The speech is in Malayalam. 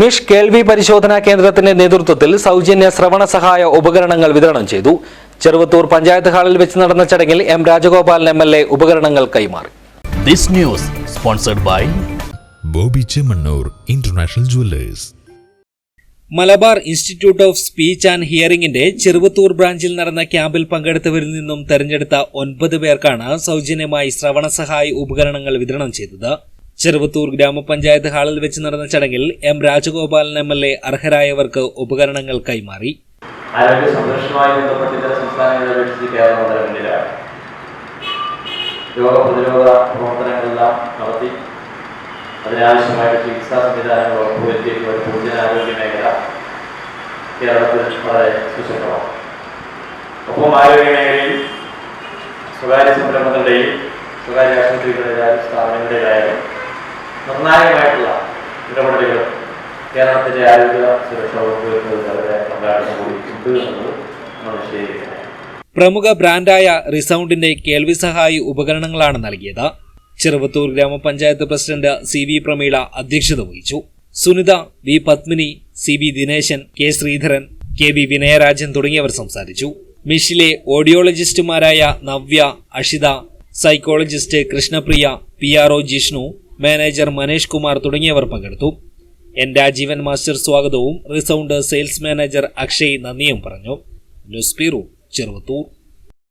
മിഷ് കേൾവി പരിശോധനാ കേന്ദ്രത്തിന്റെ നേതൃത്വത്തിൽ സൗജന്യ ശ്രവണ സഹായ ഉപകരണങ്ങൾ വിതരണം ചെയ്തു. ചെറുവത്തൂർ പഞ്ചായത്ത് ഹാളിൽ വെച്ച് നടന്ന ചടങ്ങിൽ M Rajagopalan M L A ഉപകരണങ്ങൾ കൈമാറി. This news sponsored by Bobby Chemmanur international jewellers. Malabar institute of speech and ഹിയറിംഗിന്റെ Cheruvathur ബ്രാഞ്ചിൽ നടന്ന ക്യാമ്പിൽ പങ്കെടുത്തവരിൽ നിന്നും തെരഞ്ഞെടുത്ത ഒൻപത് പേർക്കാണ് സൗജന്യമായി ശ്രവണ സഹായ ഉപകരണങ്ങൾ വിതരണം ചെയ്തത്. ചെറുവത്തൂർ ഗ്രാമപഞ്ചായത്ത് ഹാളിൽ വെച്ച് നടന്ന ചടങ്ങിൽ M Rajagopalan M L A അർഹരായവർക്ക് ഉപകരണങ്ങൾ കൈമാറി. ആരോഗ്യ സംരക്ഷണവുമായി ഒരു സ്വകാര്യ സംരംഭങ്ങളുടെയും സ്വകാര്യ ആശുപത്രികളുടേതായാലും സ്ഥാപനങ്ങളുടേതായാലും നിർണായകമായിട്ടുള്ള ഇടപെടലുകൾ കേരളത്തിന്റെ ആരോഗ്യ സുരക്ഷ വകുപ്പ് പ്രമുഖ ബ്രാൻഡായ റിസൗണ്ടിന്റെ കേൾവി സഹായി ഉപകരണങ്ങളാണ് നൽകിയത്. ചെറുവത്തൂർ ഗ്രാമപഞ്ചായത്ത് പ്രസിഡന്റ് സി വി പ്രമീള അധ്യക്ഷത വഹിച്ചു. Sunitha V Padmini C V Dinesan K Sreedharan K V Vinayarajan തുടങ്ങിയവർ സംസാരിച്ചു. മിഷിലെ ഓഡിയോളജിസ്റ്റുമാരായ Navya Ashitha psychologist Krishnapriya P R O Jishnu manager Manesh Kumar തുടങ്ങിയവർ പങ്കെടുത്തു. എൻ രാജീവൻ മാസ്റ്റർ സ്വാഗതവും റിസൗണ്ട് സെയിൽസ് മാനേജർ അക്ഷയ് നന്ദിയും പറഞ്ഞു. News bureau Cheruvathur.